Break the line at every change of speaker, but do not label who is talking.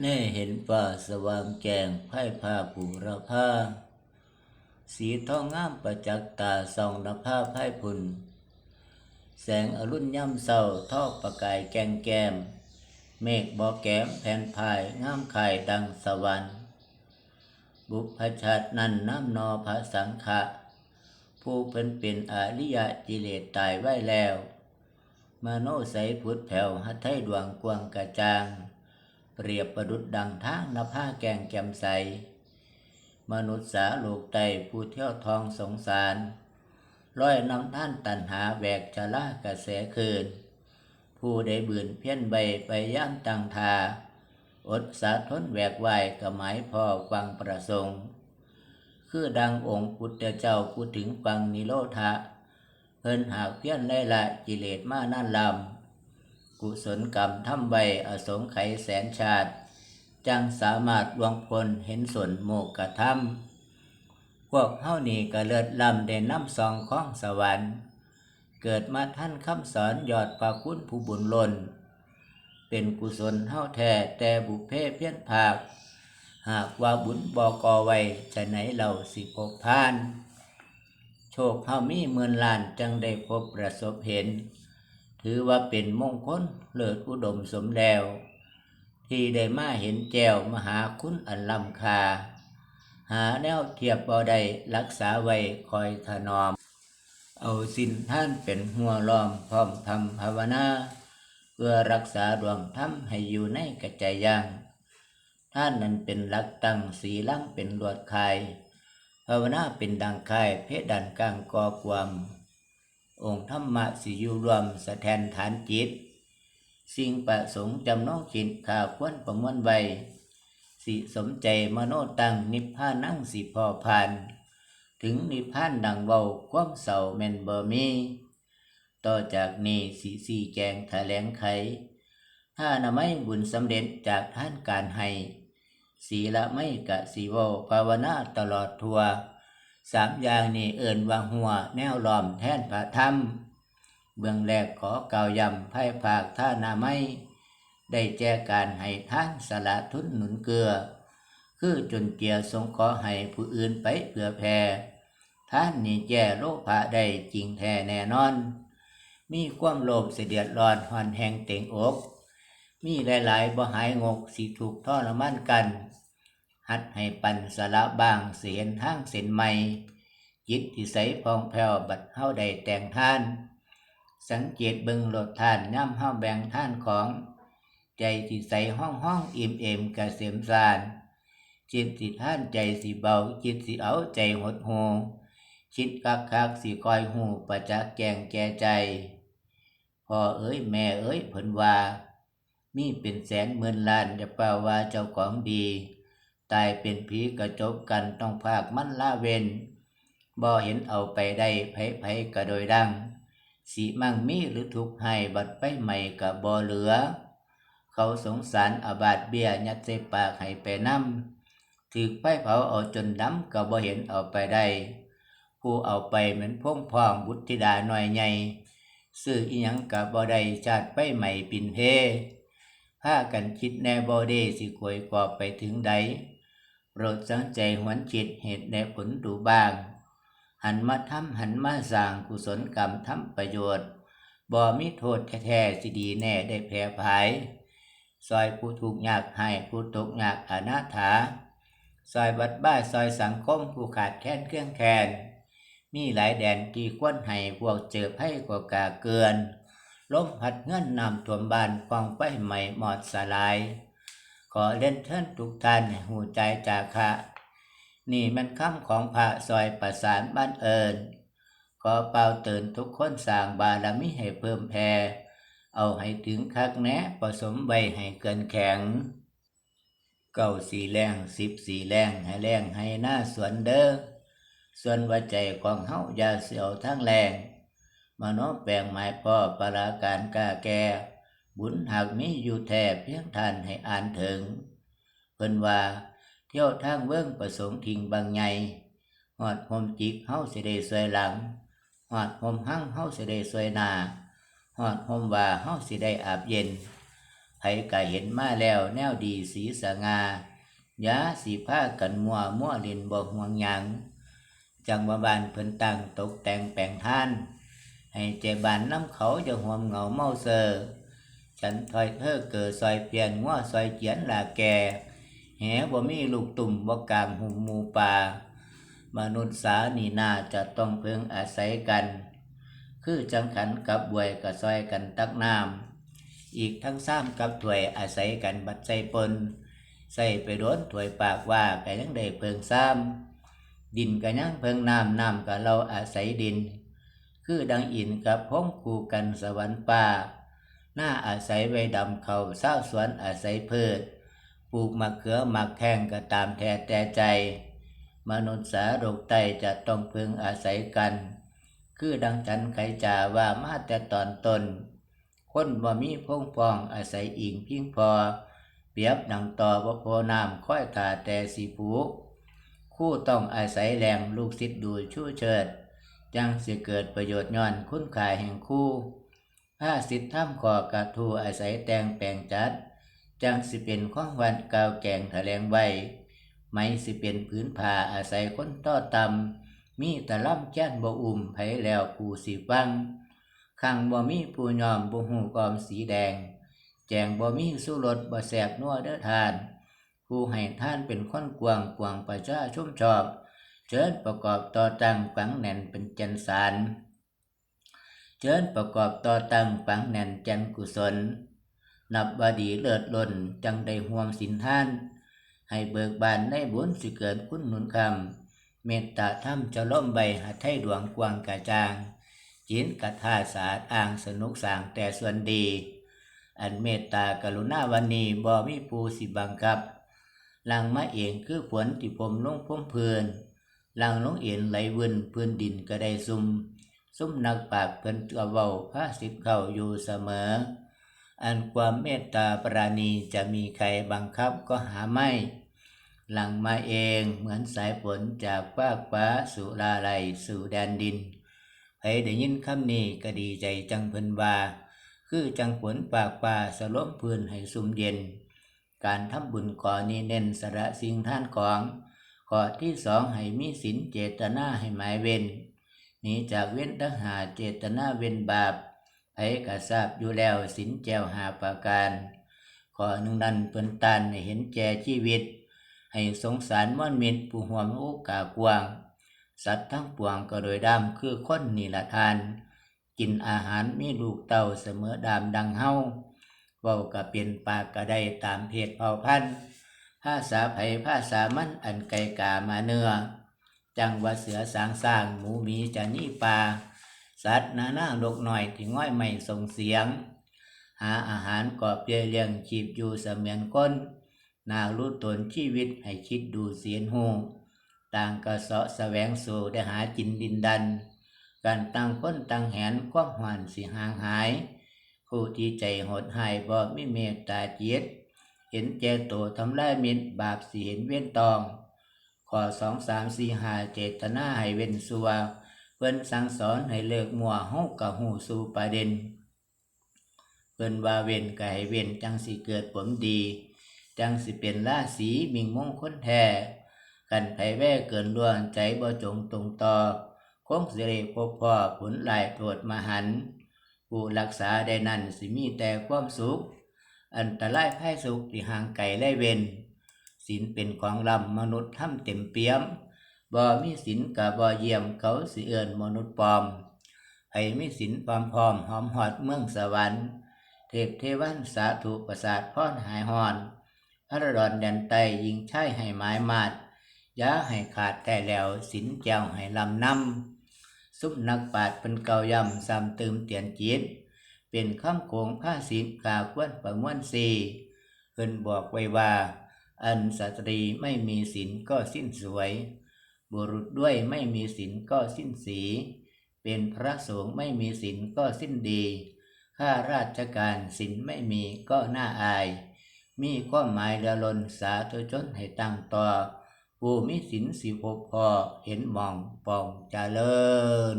แน่เห็นป่าสว่างแจ้งไพ่ผ้าผูระผ้าสีทองงามประจักษ์ตาส่องนภาไพ่พุนแสงอรุณย่ำเศร้าทอประกายแกงแกม เมฆบ่อแก้มแผ่นพายงามไข่ดังสวรรค์ บุพชาตินั้นน้ำนอพระสังฆะผู้เพิ่นเป็นอริยะจิเลตตายไว้แล้ว มโนใสพุทธแผ่วหัทไทยดวงกวางกระจาง เปรียบประดุดดังทางนภาแกงแจ่มใส มนุษย์สาโลกไตผู้เที่ยวทองสงสารร้อยนำท่านตันหาแบกชะลากระแสคืน ผู้ได้บืนเพี้ยนใบไปย่างตังทา อดสาทนแหวกไหวกระหมายพ่อฟังประสงค์ คือดังองค์พุทธเจ้าพูดถึงฟังนิโรธะเพิ่นหากเพี้ยนได้ละกิเลสมานั่นลำ กุศลกรรมทำใบอสงไขยแสนชาติ จังสามารถดวงพลเห็นส่วนโมกกระทำพวกเฮานี่ก็เลิศลำได้น้ำซองของสวรรค์ เกิดมาท่านคำสอนยอดพระคุณผู้บุญล้น เป็นกุศลเฮาแท้แต่บุพเพเพี้ยนภาค หากว่าบุญบอกอไว้จะไหนเราสิพบพาน โชคเฮามีหมื่นล้านจังได้พบประสบเห็น ถือว่าเป็นมงคลเลิศอุดมสมแล้ว ที่ได้มาเห็นแจวมหาคุณอันล้ำค่าหาแนวเทียบบ่ได้รักษาไว้คอยถนอม เอาสินท่านเป็นหัวล้อมพร้อมทำภาวนาเพื่อรักษาดวงธรรมให้อยู่ในกระจายยังท่านนั้นเป็นหลักตั้งสีลังเป็นลวดคายภาวนาเป็นดังคายเพศดันกลางก่อความ องค์ธรรมะสิอยู่รวมสแทนฐานจิต สิ่งประสงค์จำนองจิตข่าวควรประมวลไว้สิสมใจมโนตังนิพพานังสิพอพาน ถึงนิพพานดังเบาความเศร้าแม่นบ่มีต่อจากนี้สิสีแจงแถลงไขถ้านาไม่บุญสำเร็จจากท่านการให้ ศีละไม่กะสีวภาวนาตลอดทัว สามอย่างนี้เอิ่นว่าหัวแนวล้อมแทนพระธรรม เบื้องแรกขอกล่าวยำไพ่ภาคท่านาไม่ได้แจกการให้ท่านสละทุนหนุนเกลือ คือจนเกียรสงขอให้ผู้อื่นไปเพื่อแผ่ท่านนี่แจโลภะได้จริงแท้แน่นอน มีความโลภเสยเดียดร้อนหอนแห่งเต็งอก มีหลายๆบ่หายงกสิถูกทรมานกัน หัดให้ปันสละบางเสียนทางเส้นใหม่ จิตที่ใสพองแผ้วบัดเฮาไดแต่งท่าน สังเกตเบิงโลดท่านย่ำเฮาแบ่งท่านของ ใจที่ใสห้องห้องอิ่มเอมกระเสมสารจิตสิท่านใจสิเบา จิตสิเอาใจหดหูคิดคักคักสิคอยหูประจักษ์แจงแก่ใจพ่อเอ้ยแม่เอ้ยเพิ่นว่า มีเป็นแสนหมื่นล้านจะเป่าว่าเจ้าของดี ตายเป็นผีกระจบกันต้องภาคมันละเวนบ่เห็นเอาไปได้ไผไผกระโดยดัง สีมั่งมีหรือทุกข์ให้บัดไปใหม่กับบ่เหลือ เขาสงสารอาบาดเบียยัดใส่ปากให้ไปนำถือไฟเผาเอาจนดำก็บ่เห็นเอาไปได้ ผู้เอาไปเหมือนพ่งพองบุตรธิดาหน่อยใหญ่ซื้ออีหยังกับบ่ได้ชาติไปใหม่ปินเพพากันคิดแน่บ่ได้สิควยกอบไปถึงใด โปรดสังใจหวนจิตเหตุและผลดูบ้าง หันมาทำหันมาสร้างกุศลกรรมทำประโยชน์บ่มีโทษแท้ๆสิดีแน่ได้แผ่ภายซอยผู้ถูกยากให้ผู้ตกยากอนาถาซอยบัดบ้ายซอยสังคมผู้ขาดแคลนเครื่องแคลนมีหลายแดนที่ควรให้พวกเจอไพ่กว่ากาเกินล้มหัดเงินนำท่วมบ้านฟองไฟใหม่หมอดสลาย อเล่นเทินทุกท่านหูใจจากคะ นี่มันคำของพระซอยประสานบ้านเอิญขอเป่าเตื่นทุกคนสร้างบารมีให้เพิ่มแพ่เอาให้ถึงคักแนะผสมใบให้เกินแข็ง เก้าสีแรงสิบสีแรงให้แรงให้หน้าสวนเด้อส่วนว่าใจของเฮาอย่าเสียวทั้งแรงมโนแปลงหมายพ่อปราการกาแก่ บุญหากมีอยู่แท้เพียงท่านให้อ่านถึง เพิ่นว่าเที่ยวทางเวิ้งประสงค์ทิ้งบางใหญ่หอดหมจิกเฮาสิได้สวยหลังหอดหมหั่งเฮาสิได้สวยหนาหอดหมว่าเฮาสิได้อาบเย็นไผก็เห็นมาแล้วแนวดีสีสงายาสีผ้ากันมัวมัวเล่นบ่ห่วงหยังจังว่าบ้านเพิ่นตั้งตกแต่งแปลงท่าน ให้เจบานน้ำเขาจะห่วมเหงาเมาเซอ ฉันถอยเธอเกิดซอยเปลี่ยนงัวซอยเจียนลาแก่แหบ่มีลูกตุ่มบ่กลางหุมมูป่ามนุษย์สานีนาจะต้องเพิ่งอาศัยกัน คือจังขันกับบวยกับซอยกันตักน้ำอีกทั้งซ้ำกับถวยอาศัยกันบัดใจปนใส่ไปโดนถวยปากว่าก็ยังได้เพิ่งซ้ำดินก็ยังเพิ่งน้ำน้ำกับเราอาศัยดิน คือดังอินกับพ้องคู่กันสวรรค์ป่า หน้าอาศัยไว้ดำเขาเศร้าสวนอาศัยพืช ปลูกมะเขือมะแข้งก็ตามแท้แต่ใจ มนุษย์สาโรคไตจะต้องพึงอาศัยกัน คือดังฉันไขจาว่ามาแต่ตอนตนคนบ่มีพงพองอาศัยอิงเพิงพอ เปียบดังต่อว่าโพน้ำค่อยตาแต่สีผูกคู่ต้องอาศัยแรงลูกศิษย์ดูชู้เชิด จังสิเกิดประโยชน์ย้อนคุณค่าแห่งคู่ ผ้าสิทธิ์ถ้ำขอกระทูอาศัยแต่งแปลงจัด จังสิเป็นข้องวันกาวแกงแถลงไว้ไม่สิเป็นพื้นผ้าอาศัยคนต้อตำมีต่ล่ำแจ้นบ่อุ่มไผแล้วผู้สิฟังขังบ่มีผู้ยอมบ่หูกอมสีแดง แจงบ่มีสู้รสบ่แสบนัวเด้อทาน ผู้ให้ท่านเป็นคนกวางกวางประชาชุ่มชอบ เชิญประกอบต่อตังฝังแน่นเป็นจันสาร เชิญประกอบต่อตั้งฝังแน่นจันกุศล นับบาดีเลิศล้นจังได้ห่วงสินท่าน ให้เบิกบานได้บุญสิเกิดคุณหนุนคำเมตตาธรรมจะล่มใบหาไทยดวงกวางกระจางจินกระทาสาดอ่างสนุกสางแต่ส่วนดี อันเมตตากรุณาวันนี้บ่มีผู้สิบังคับลังมาเองคือฝนที่ผมลงพุ่มเพลินลังลงเอ็นไหลวนพื้นดินก็ได้ซุ่ม ซุ่มนักปากเพิ่นกระเว้าพระสิทธิ์เข้าอยู่เสมอ อันความเมตตาปราณีจะมีใครบังคับก็หาไม่ หลังมาเองเหมือนสายฝนจากฟากฟ้าสู่ลาไหลสู่แดนดินใครได้ยินคำนี้ก็ดีใจจังเพิ่นว่า คือจังฝนปากป่าสลบพื้นให้ซุ่มเย็น การทำบุญก่อนี้เน้นสระสิ่งท่านของข้อที่สองให้มีศีลเจตนาให้หมายเว้น นีจากเว้นทหาเจตนาเว้นบาปไผกระทราบอยู่แล้วศีลแจวหาประการขอหนึ่งนั้นเพิ่นตันให้เห็นแก่ชีวิต ให้สงสารม่อนมิตรผู้ห่วงโอกากวาง สัตว์ทั้งปวงก็โดยดำคือคนนีละทาน กินอาหารมีลูกเต่าเสมอดามดังเฮาเว้าก็เป็นปากก็ไดตามเพศเผ่าพันธุ์ภาษาไผภาษามันอันไกลกามาเนื้อ จังว่าเสือสางสร้างหมูหมีจะนี่ปลาสัตว์นานาลกหน่อยที่ง่อยไม่ส่งเสียง หาอาหารกอบเปยเลี้ยงชีพอยู่เสมือนก้น นารู้ตนชีวิตให้คิดดูเสียนหูต่างกระเสาะแสวงสู่ได้หาจินดินดัน การตั้งค้นตั้งแหนความหวานสิห่างหาย ผู้ที่ใจหดหายบ่ไม่เมตตาจิตเห็นเจโตทำลายมิตรบาปสิเห็นเว้นตอง ข้อสองสามสี่ห้าเจตนาให้เว้นสัวเพิ่นสั่งสอนให้เลิกมัวเฮากับหูสู่ประเด็น เพิ่นว่าเว้นก็ให้เว้นจังสิเกิดผลดี จังสิเป็นราศีมิงมงคลแท้กันไผแว่เกินล่วงใจบ่จงตรงต่อคงสิได้พบพ่อผลหลายโปรดมหัน ผู้รักษาได้นั่นสิมีแต่ความสุข อันตรายภัยสุขที่ห่างไกลและเว้น ศีลเป็นของลำมนุษย์ทำเต็มเปี่ยมบ่มีศีลกับบ่เยี่ยมเขาสิเอิ้นมนุษย์ปลอมให้มีศีลพร้อมพร้อมหอมหอดเมืองสวรรค์ เทพเทวันสาธุประสาทพรหายหอน พระดอนแดนไตยิงใช้ให้หมายมาดยาให้ขาดแต่แล้วสินแจวให้ลำนำซุปนักปาดเป็นเกายำซ้ำเติมเตียนจิตเป็นคำโกงผ้าสินกาควนประมวลสีเพิ่นบอกไว้ว่า อันสตรีไม่มีศีลก็สิ้นสวย บุรุษด้วยไม่มีศีลก็สิ้นสี เป็นพระสงฆ์ไม่มีศีลก็สิ้นดีข้าราชการศีลไม่มีก็น่าอาย มีความหมายละลนสาธุชนให้ตั้งต่อผู้มีศีลสิพบพอเห็นมองปองจเจริญ